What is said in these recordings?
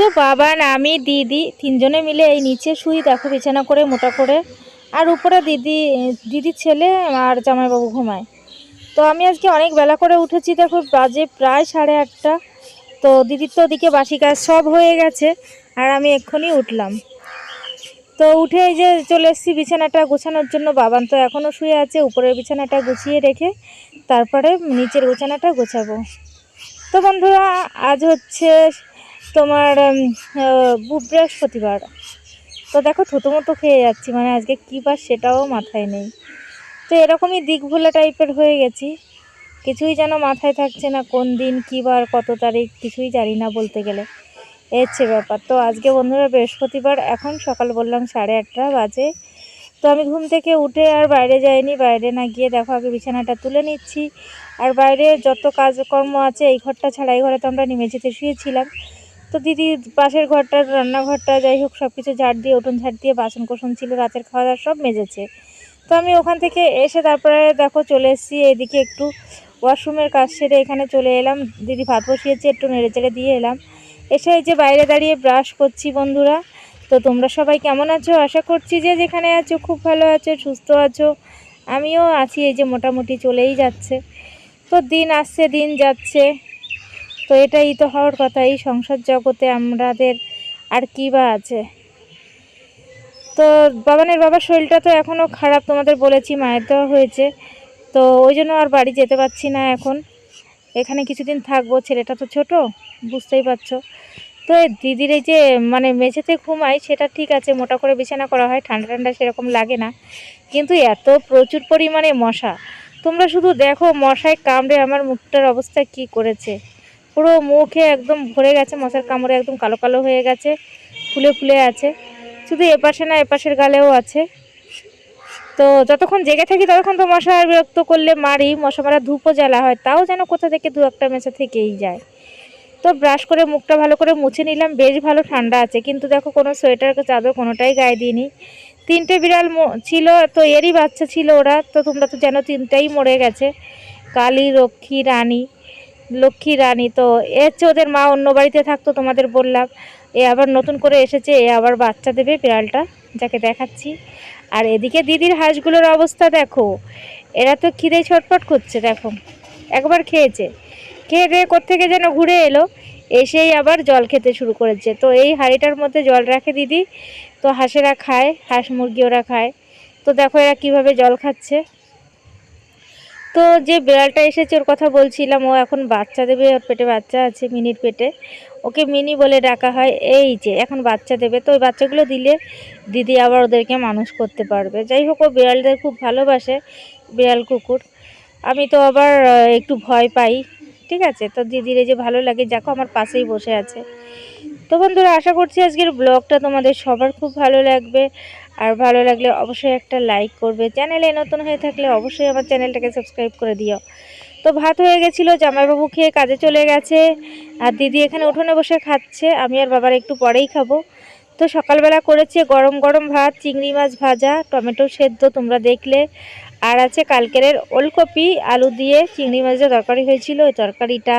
তো বাবান আমি, দিদি তিনজনে মিলে এই নিচে শুই, দেখো বিছানা করে, মোটা করে। আর উপরে দিদি, দিদির ছেলে আর জামাইবাবু ঘুমায়। তো আমি আজকে অনেক বেলা করে উঠেছি, দেখো বাজে প্রায় সাড়ে আটটা। তো দিদির তো ওদিকে বাসি কাজ সব হয়ে গেছে, আর আমি এক্ষুনি উঠলাম। তো উঠে এই যে চলে এসেছি বিছানাটা গোছানোর জন্য, বাবান তো এখনও শুয়ে আছে, উপরের বিছানাটা গুছিয়ে রেখে তারপরে নিচের গোছানাটা গোছাবো। তো বন্ধুরা, আজ হচ্ছে তোমার বৃহস্পতিবার। তো দেখো থুতো মতো খেয়ে যাচ্ছি মানে আজকে কী বার সেটাও মাথায় নেই। তো এরকমই দিক ভোলা টাইপের হয়ে গেছি। কিছুই যেন মাথায় থাকছে না, কোন দিন, কী বার কত তারিখ, কিছুই জানি না বলতে গেলে। হচ্ছে ব্যাপার। তো আজকে বন্ধুরা, বৃহস্পতিবার, এখন সকাল বললাম সাড়ে আটটা বাজে। তো আমি ঘুম থেকে উঠে আর বাইরে যাইনি, বাইরে না গিয়ে দেখো আগে বিছানাটা তুলে নিচ্ছি। আর বাইরে যত কাজকর্ম আছে, এই ঘরটা ছাড়া এই ঘরে তো আমরা নিমেষেতে শুয়েছিলাম। তো দিদি, পাশের ঘরটার রান্নাঘরটা যাই হোক সব কিছু ঝাড় দিয়ে, উঠোন ঝাড় দিয়ে বাসন কোসন ছিল, রাতের খাওয়া দাওয়া সব মেজেছে। তো আমি ওখান থেকে এসে তারপরে দেখো চলে এসেছি এদিকে একটু ওয়াশরুমের কাজ সেরে এখানে চলে এলাম। দিদি ভাত বসিয়েছে, একটু নেড়ে চেড়ে দিয়ে এলাম। এসে এই যে বাইরে দাঁড়িয়ে ব্রাশ করছি বন্ধুরা। তো তোমরা সবাই কেমন আছো? আশা করছি যে যেখানে আছো, খুব ভালো আছো, সুস্থ আছো। আমিও আছি, এই যে মোটামুটি চলেই যাচ্ছে। তো দিন আসছে, দিন যাচ্ছে। তো এটাই তো হওয়ার কথা, এই সংসার জগতে আমাদের আর কী বা আছে? তো বাবানের বাবার শরীরটা তো এখনও খারাপ, তোমাদের বলেছি, মায়ের দেওয়া হয়েছে। তো ওই জন্য আর বাড়ি যেতে পারছি না এখন। এখানে কিছুদিন থাকব, ছেলেটা তো ছোট, বুঝতেই পারছ। তো দিদির এই যে মানে মেঝেতে ঘুমাই, সেটা ঠিক আছে, মোটা করে বিছানা করা হয়, ঠান্ডা ঠান্ডা সেরকম লাগে না। কিন্তু এত প্রচুর পরিমাণে মশা। তোমরা শুধু দেখো মশায় কামড়ে আমার মুখটার অবস্থা কি করেছে। পুরো মুখে একদম ভরে গেছে, মশার কামড়ে একদম কালো কালো হয়ে গেছে, ফুলে ফুলে আছে। শুধু এপাশে না এপাশের গালেও আছে। তো যতক্ষণ জেগে থাকি ততক্ষণ তো মশা বিরক্ত করলে মারি, মশা মারা ধূপও জ্বালা হয়, তাও যেন কোথা থেকে দু একটা মেশা থেকেই যায়। তো ব্রাশ করে মুখটা ভালো করে মুছে নিলাম, বেশ ভালো ঠান্ডা আছে। কিন্তু দেখো কোনো সোয়েটার চাদর কোনোটাই গায়ে দিইনি। তিনটে বিড়াল ছিল, তো এরই বাচ্চা ছিল ওরা, তো তোমরা তো জানো তিনটাই মরে গেছে। কালী লক্ষ্মী রানী। লক্ষ্মী রানী, তো এ হচ্ছে ওদের মা অন্য বাড়িতে থাকতো তোমাদের বললাম। এ আবার নতুন করে এসেছে, এ আবার বাচ্চা দেবে বিড়ালটা, যাকে দেখাচ্ছি। আর এদিকে দিদির হাঁসগুলোর অবস্থা দেখো, এরা তো খিদে ছটপট করছে, দেখো। একবার খেয়েছে, খেয়ে দিয়ে কোত্থেকে যেন ঘুরে এলো, এসেই আবার জল খেতে শুরু করেছে। তো এই হাঁড়িটার মধ্যে জল রাখে দিদি, তো হাঁসেরা খায়, হাঁস মুরগি ওরা খায়। তো দেখো এরা কীভাবে জল খাচ্ছে। তো যে বিড়ালটা এসেছে, ওর কথা বলছিলাম, ও এখন বাচ্চা দেবে, ওর পেটে বাচ্চা আছে, মিনির পেটে। ওকে মিনি বলে ডাকা হয়, এই যে, এখন বাচ্চা দেবে। তো ওই বাচ্চাগুলো দিলে দিদি আবার ওদেরকে মানুষ করতে পারবে। যাই হোক, ও বিড়ালদের খুব ভালোবাসে, বিড়াল কুকুর। আমি তো আবার একটু ভয় পাই, ঠিক আছে? তো দিদির এই যে ভালো লাগে, দেখো আমার পাশেই বসে আছে। তো বন্ধুরা, আশা করছি আজকের ব্লগটা তোমাদের সবার খুব ভালো লাগবে। আর ভালো লাগলে অবশ্যই একটা লাইক করবে। চ্যানেলে নতুন হয়ে থাকলে অবশ্যই আমার চ্যানেলটাকে সাবস্ক্রাইব করে দিও। তো ভাত হয়ে গেছিল, জামাইবাবু খেয়ে কাজে চলে গেছে। আর দিদি এখানে উঠোনে বসে খাচ্ছে, আমি আর বাবার একটু পরেই খাব। তো সকালবেলা করেছে গরম গরম ভাত, চিংড়ি মাছ ভাজা, টমেটো সেদ্ধ তোমরা দেখলে। আর আছে কালকেরের ওলকপি, আলু দিয়ে চিংড়ি মাছের তরকারি হয়েছিল, ওই তরকারিটা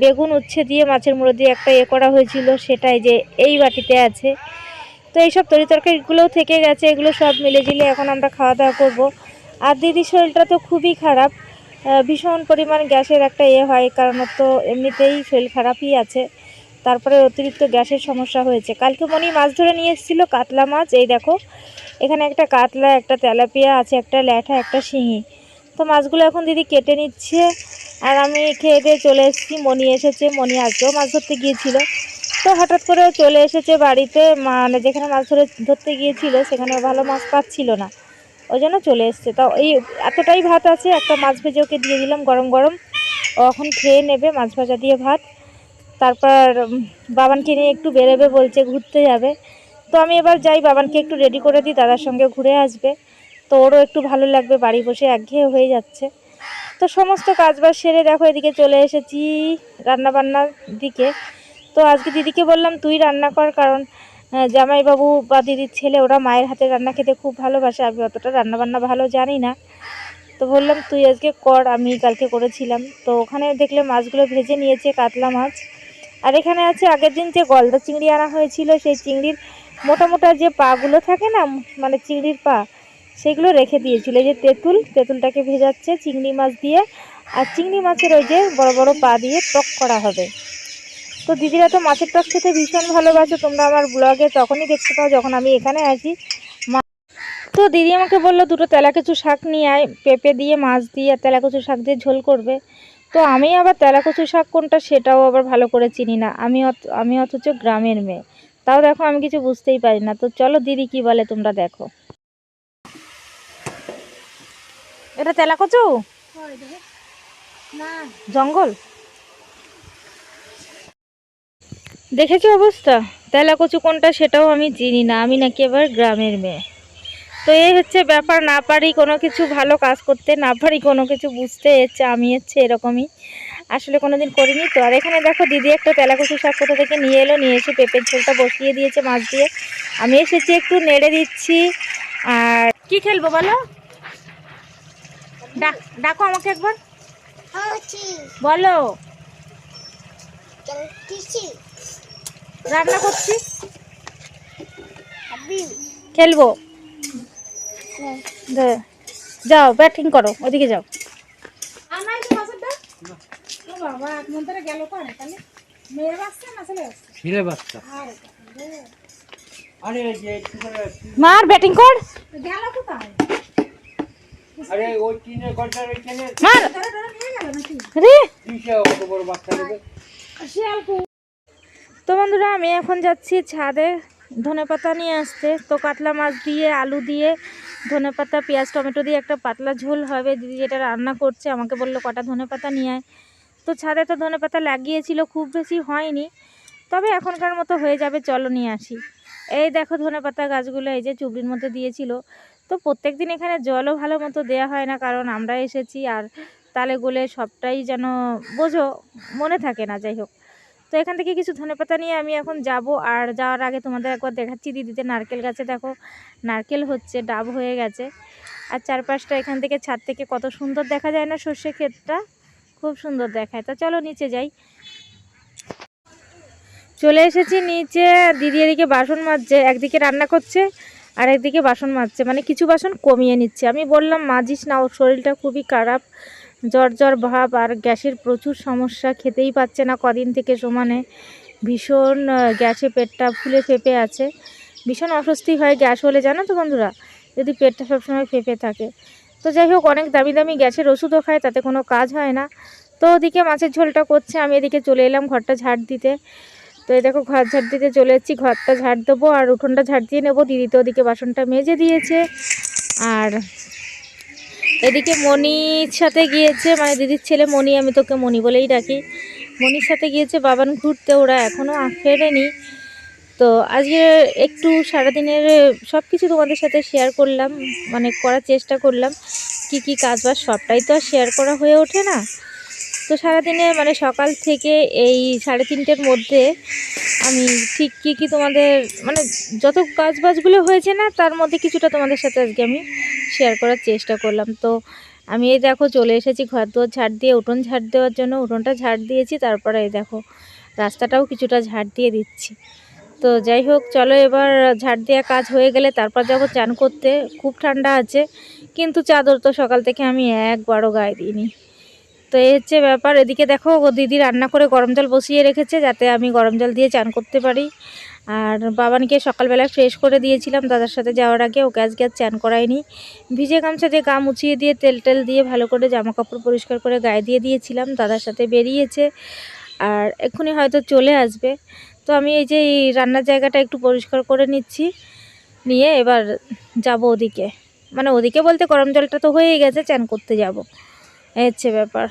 বেগুন উচ্ছে দিয়ে, মাছের মুড়ো দিয়ে একটা এ করা হয়েছিল, সেটাই যে এই বাটিতে আছে। তো এইসব তরি তরকারিগুলোও থেকে গেছে, এগুলো সব মিলে জিলে এখন আমরা খাওয়া দাওয়া করব। আর দিদির শরীরটা তো খুবই খারাপ ভীষণ পরিমাণ গ্যাসের একটা এ হয়, কারণ তো এমনিতেই শরীর খারাপই আছে। তারপরে অতিরিক্ত গ্যাসের সমস্যা হয়েছে। কালকে মনি মাছ ধরে নিয়ে এসেছিল, কাতলা মাছ, এই দেখো, এখানে একটা কাতলা, একটা তেলাপিয়া আছে, একটা ল্যাঠা, একটা শিঙি। তো মাছগুলো এখন দিদি কেটে নিচ্ছে, আর আমি খেয়ে দিয়ে চলে এসেছি, মনি এসেছে, মনি আজকেও মাছ ধরতে গিয়েছিল। তো হঠাৎ করে চলে এসেছে বাড়িতে। মানে যেখানে মাছ ধরে ধরতে গিয়েছিল সেখানে ভালো মাছ পাচ্ছিল না। ওই জন্য চলে এসছে। তো এই এতটাই ভাত আছে, একটা মাছ ভেজে ওকে দিয়ে দিলাম গরম গরম। ও এখন খেয়ে নেবে মাছ ভাজা দিয়ে ভাত। তারপর বাবানকে নিয়ে একটু বেরোবে বলছে, ঘুরতে যাবে। তো আমি এবার যাই, বাবানকে একটু রেডি করে দিই, দাদার সঙ্গে ঘুরে আসবে। তো ওরও একটু ভালো লাগবে, বাড়ি বসে একঘেয়ে হয়ে যাচ্ছে। তো সমস্ত কাজবাজ সেরে দেখো, এদিকে চলে এসেছি রান্নাবান্নার দিকে। তো আজকে দিদিকে বললাম, তুই রান্না কর কারণ জামাইবাবু বা দিদির ছেলে, ওরা মায়ের হাতে রান্না খেতে খুব ভালোবাসে। আমি অতটা রান্নাবান্না ভালো জানি না। তো বললাম, তুই আজকে কর, আমি কালকে করেছিলাম। তো ওখানে দেখলে মাছগুলো ভেজে নিয়েছে কাতলা মাছ। আর এখানে আছে আগের দিন যে গলদা চিংড়ি আনা হয়েছিল, সেই চিংড়ির মোটা মোটা যে পাগুলো থাকে না মানে চিংড়ির পা, সেগুলো রেখে দিয়েছিল। যে তেঁতুল, তেঁতুলটাকে ভেজাচ্ছে চিংড়ি মাছ দিয়ে। আর চিংড়ি মাছের ওই যে বড় বড় পা দিয়ে টক করা হবে। তো দিদিরা তো মাছের টক খেতে ভীষণ ভালোবাসে তোমরা আমার ব্লগে তখনই দেখতে পাও যখন আমি এখানে আসি তো দিদি আমাকে বলল দুটো তেলাকুচু শাক নিয়ে আয় পেঁপে দিয়ে মাছ দিয়ে আর তেলাকুচু শাক দিয়ে ঝোল করবে। তো আমি আবার তেলাকুচু শাক কোনটা সেটাও আবার ভালো করে চিনি না। আমি আমি অথচ গ্রামের মেয়ে। তাও দেখো আমি কিছু বুঝতেই পারি না। তো চলো দিদি কি বলে তোমরা দেখো। এটা তেলাকুচু? জঙ্গল? দেখেছ অবস্থা? তেলাকুচু কোনটা সেটাও আমি চিনি না আমি নাকি এবার গ্রামের মেয়ে। তো এই হচ্ছে ব্যাপার না পারি কোনো কিছু ভালো কাজ করতে না পারি কোনো কিছু বুঝতে এসছে আমি হচ্ছে এরকমই। আসলে কোনো দিন করিনি তো। আর এখানে দেখো দিদি একটা তেলাকুচু শাক কোথা থেকে নিয়ে এলো নিয়ে এসে পেঁপের ঝোলটা বসিয়ে দিয়েছে মাছ দিয়ে। আমি এসেছি একটু নেড়ে দিচ্ছি। আর কি খেলব বলো? ডাক ডাকো আমাকে একবার। বলো। চলতেছি রান্না করছি। খেলব। যাও ব্যাটিং করো ওদিকে যাও। মার ব্যাটিং কর। আরে ওই টিনের ঘরটার ওইখানে। মার। রে কত বড় বাচ্চা নেবে তো বন্ধুরা, আমি এখন যাচ্ছি ছাদে ধনেপাতা নিয়ে আসতে। তো কাতলা মাছ দিয়ে, আলু দিয়ে, ধনেপাতা, পেঁয়াজ, টমেটো দিয়ে একটা পাতলা ঝোল হবে। দিদি যেটা রান্না করছে, আমাকে বলল কটা ধনেপাতা নিয়ে আয়। তো ছাদে তো ধনেপাতা লাগিয়েছিল, খুব বেশি হয়নি। তবে এখনকার মতো হয়ে যাবে, চলো নিয়ে আসি। এই দেখো ধনেপাতা গাছগুলো, এই যে চুবড়ির মধ্যে দিয়েছিল। তো প্রত্যেক দিন এখানে জলও ভালো মতো দেওয়া হয় না, কারণ আমরা এসেছি আর তালে গোলে সবটাই যেন বোঝো, মনে থাকে না, যাই হোক। তো এখান থেকে কিছু ধনেপাতা নিয়ে আমি এখন যাব। আর যাওয়ার আগে তোমাদের একবার দেখাচ্ছি দিদিতে নারকেল গাছে। দেখো, নারকেল হচ্ছে, ডাব হয়ে গেছে। আর চারপাশটা এখান থেকে ছাদ থেকে কত সুন্দর দেখা যায় না সর্ষে ক্ষেতটা? খুব সুন্দর দেখায়। তা চলো নিচে যাই। চলে এসেছি নিচে। দিদি এদিকে বাসন মাজছে, একদিকে রান্না করছে আর একদিকে বাসন মাজছে। মানে কিছু বাসন কমিয়ে নিচ্ছে। আমি বললাম, মাজিস না, ওর শরীরটা খুবই খারাপ। জ্বর জ্বর ভাব আর গ্যাসের প্রচুর সমস্যা খেতেই পাচ্ছে না কদিন থেকে সমানে। ভীষণ গ্যাসে পেটটা ফুলে ফেপে আছে। ভীষণ অস্বস্তি হয় গ্যাস হলে, জানো তো বন্ধুরা? যদি পেটটা সবসময় ফেপে থাকে। তো যাই হোক, অনেক দামি দামি গ্যাসের ওষুধও খায়, তাতে কোনো কাজ হয় না। তো ওদিকে মাছের ঝোলটা করছে, আমি এদিকে চলে এলাম ঘরটা ঝাড় দিতে। তো এই দেখো, ঘর ঝাড় দিতে চলে এসেছি, ঘরটা ঝাড় দেবো আর উঠোনটা ঝাড় দিয়ে নেব। দিদি তো ওদিকে বাসনটা মেজে দিয়েছে। আর এদিকে মনির সাথে গিয়েছে মানে দিদির ছেলে মনি, আমি তোকে মনি বলেই ডাকি। মনির সাথে গিয়েছে, বাবান ঘুরতে, ওরা এখনও ফেরেনি। তো আজকে একটু সারাদিনের সব কিছু তোমাদের সাথে শেয়ার করলাম মানে করার চেষ্টা করলাম। কি কি কাজ বাজ সবটাই তো আর শেয়ার করা হয়ে ওঠে না। তো সারাদিনে মানে সকাল থেকে এই সাড়ে তিনটের মধ্যে আমি ঠিক কী কী তোমাদের মানে যত কাজ বাজগুলো হয়েছে না, তার মধ্যে কিছুটা তোমাদের সাথে আজকে আমি শেয়ার করার চেষ্টা করলাম। তো আমি এই দেখো চলে এসেছি ঘর দুয়ার ঝাড় দিয়ে, উঠোন ঝাড় দেওয়ার জন্য উঠোনটা ঝাড় দিয়েছি, তারপরে এই দেখো রাস্তাটাও কিছুটা ঝাড় দিয়ে দিচ্ছি। তো যাই হোক, চলো এবার ঝাড় দেওয়া কাজ হয়ে গেলে তারপর যাব চান করতে। খুব ঠান্ডা আছে, কিন্তু চাদর তো সকাল থেকে আমি একবারও গায়ে দিইনি। তো এই হচ্ছে ব্যাপার, এদিকে দেখো দিদি রান্না করে গরম জল বসিয়ে রেখেছে, যাতে আমি গরম জল দিয়ে চান করতে পারি। আর বাবানকে সকালবেলা ফ্রেশ করে দিয়েছিলাম, দাদার সাথে যাওয়ার আগে ও গ্যাস গ্যাস চান করায়নি ভিজে গামছা দিয়ে গা মুছিয়ে দিয়ে তেল টেল দিয়ে ভালো করে জামা কাপড় পরিষ্কার করে গায়ে দিয়ে দিয়েছিলাম, দাদার সাথে বেরিয়েছে। আর এক্ষুনি হয়তো চলে আসবে। তো আমি এই যে এই রান্নার জায়গাটা একটু পরিষ্কার করে নিচ্ছি, নিয়ে এবার যাব ওদিকে। মানে ওদিকে বলতে গরম জলটা তো হয়েই গেছে, চান করতে যাব। এই হচ্ছে ব্যাপার।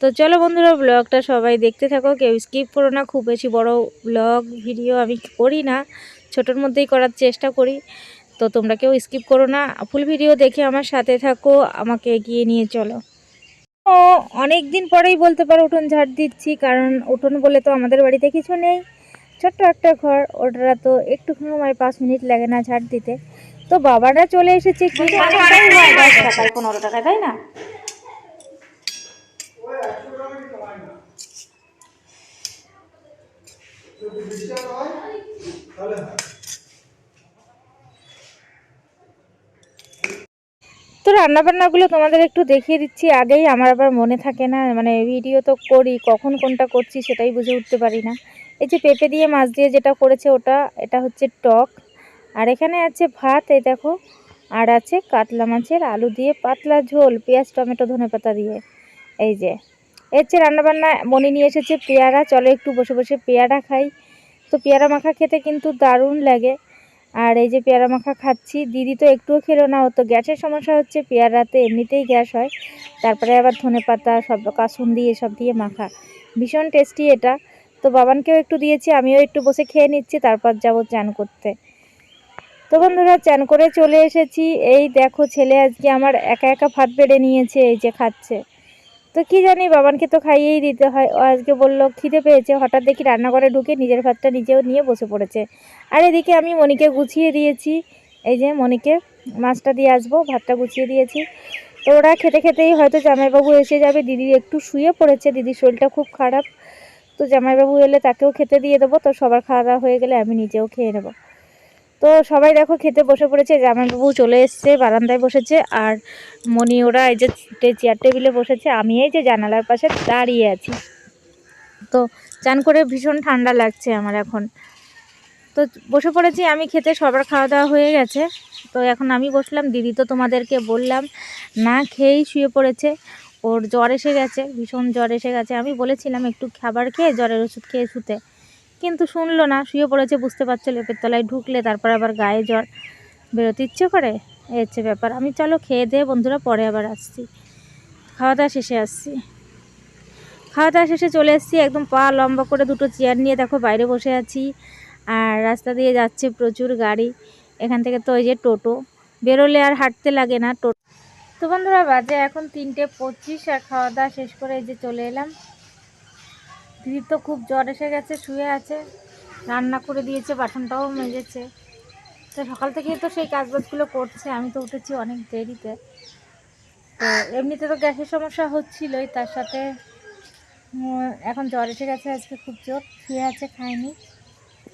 তো চলো বন্ধুরা ব্লগটা সবাই দেখতে থাকো। কেউ স্কিপ করো না খুব বেশি বড় ব্লগ ভিডিও আমি করি না। ছোটোর মধ্যেই করার চেষ্টা করি। তো তোমরা কেউ স্কিপ করো না। ফুল ভিডিও দেখে আমার সাথে থাকো আমাকে এগিয়ে নিয়ে চলো। ও অনেক দিন পরেই বলতে পারো উঠোন ঝাড় দিচ্ছি কারণ উঠোন বলে তো আমাদের বাড়িতে কিছু নেই। ছোট্ট একটা ঘর ওটা তো একটু সময় পাঁচ মিনিট লাগে না ঝাড় দিতে। তো বাবারা চলে এসেছে। কি পনেরো টাকায় তাই না? তো রান্নাবান্নাগুলো তোমাদের একটু দেখিয়ে দিচ্ছি, আগেই আমার আবার মনে থাকে না মানে ভিডিও তো করি, কখন কোনটা করছি সেটাই বুঝে উঠতে পারি না। এই যে পেঁপে দিয়ে মাছ দিয়ে যেটা করেছে ওটা, এটা হচ্ছে টক। আর এখানে আছে ভাত, এই দেখো। আর আছে কাতলা মাছের আলু দিয়ে পাতলা ঝোল, পেঁয়াজ, টমেটো, ধনেপাতা দিয়ে। এই যে, এর চেয়ে রান্নাবান্না মনে নিয়ে এসেছে পেয়ারা। চলো একটু বসে বসে পেয়ারা খাই। তো পেয়ারা মাখা খেতে কিন্তু দারুণ লাগে। আর এই যে পেয়ারা মাখা খাচ্ছি, দিদি তো একটুও খেলো না তো গ্যাসের সমস্যা হচ্ছে, পেয়ারাতে এমনিতেই গ্যাস হয়। তারপরে আবার ধনে পাতা, সব কাসুন দিয়ে, সব দিয়ে মাখা। ভীষণ টেস্টি এটা। তো বাবানকেও একটু দিয়েছি, আমিও একটু বসে খেয়ে নিচ্ছি, তারপর যাব চান করতে। তো বন্ধুরা, চান করে চলে এসেছি। এই দেখো, ছেলে আজকে আমার একা একা ভাত বেড়ে নিয়েছে, এই যে খাচ্ছে। তো কি জানি, বাবানকে তো খাইয়েই দিতে হয়। ও আজকে বলল, খিদে পেয়েছে, হঠাৎ দেখি রান্নাঘরে ঢুকে নিজের ভাতটা নিজেও নিয়ে বসে পড়েছে। আর এদিকে আমি মনিকে গুছিয়ে দিয়েছি। এই যে মনিকে মাছটা দিয়ে আসব, ভাতটা গুছিয়ে দিয়েছি। তো ওরা খেতে খেতেই হয়তো জামাইবাবু এসে যাবে। দিদি একটু শুয়ে পড়েছে, দিদির শরীরটা খুব খারাপ। তো জামাইবাবু এলে তাকেও খেতে দিয়ে দেবো। তো সবার খাওয়া দাওয়া হয়ে গেলে আমি নিজেও খেয়ে নেব। তো সবাই দেখো খেতে বসে পড়েছে, জামাইবাবু চলে এসছে, বারান্দায় বসেছে, আর মনি ওরা এই যে চেয়ার টেবিলে বসেছে, আমি এই যে জানালার পাশে দাঁড়িয়ে আছি। তো চান করে ভীষণ ঠান্ডা লাগছে আমার এখন। তো বসে পড়েছি, আমি খেতে সবার খাওয়া দাওয়া হয়ে গেছে। তো এখন আমি বসলাম, দিদি তো তোমাদেরকে বললাম, না খেয়েই শুয়ে পড়েছে, ওর জ্বর এসে গেছে, ভীষণ জ্বর এসে গেছে। আমি বলেছিলাম, একটু খাবার খেয়ে, জ্বরের ওষুধ খেয়ে শুতে। কিন্তু শুনলো না, শুয়ে পড়েছে, বুঝতে পারছ লেপের তলায় ঢুকলে, তারপর আবার গায়ে জ্বর। বেরোতে ইচ্ছে করে? এই ব্যাপার। আমি চলো খেয়ে দিয়ে বন্ধুরা পরে আবার আসছি। খাওয়া দাওয়া শেষে আসছি। খাওয়া দাওয়া শেষে চলে এসেছি একদম পা লম্বা করে দুটো চেয়ার নিয়ে, দেখো বাইরে বসে আছি। আর রাস্তা দিয়ে যাচ্ছে প্রচুর গাড়ি। এখান থেকে তো ওই যে টোটো। বেরোলে আর হাঁটতে লাগে না টোটো। তো বন্ধুরা, বাজে এখন তিনটে পঁচিশ, আর খাওয়া দাওয়া শেষ করে এই যে চলে এলাম। দিদির তো খুব জ্বর এসে গেছে, শুয়ে আছে। রান্না করে দিয়েছে, বাসনটাও মেজেছে। তো সকাল থেকেই তো সেই কাজবাজগুলো করছে, আমি তো উঠেছি অনেক দেরিতে। তো এমনিতে তো গ্যাসের সমস্যা হচ্ছিলই, তার সাথে এখন জ্বর এসে গেছে, আজকে খুব জোর, শুয়ে আছে, খায়নি।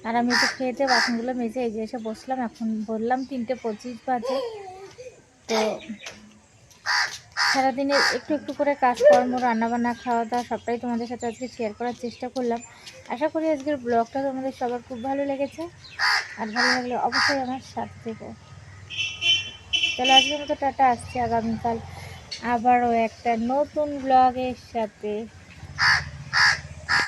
আর আমি তো খেয়েতে বাসনগুলো মেজে এই যে এসে বসলাম, এখন বললাম তিনটে পঁচিশ বাজে। তো সারাদিনে একটু একটু করে কাজকর্ম, রান্নাবান্না খাওয়া দাওয়া সবটাই তোমাদের সাথে আজকে শেয়ার করার চেষ্টা করলাম। আশা করি আজকের ব্লগটা তোমাদের সবার খুব ভালো লেগেছে। আর ভালো লাগলে অবশ্যই আমার সাথে থেকো। তাহলে আজকের মতো টাটা, আসছে আগামীকাল আবারও একটা নতুন ব্লগের সাথে।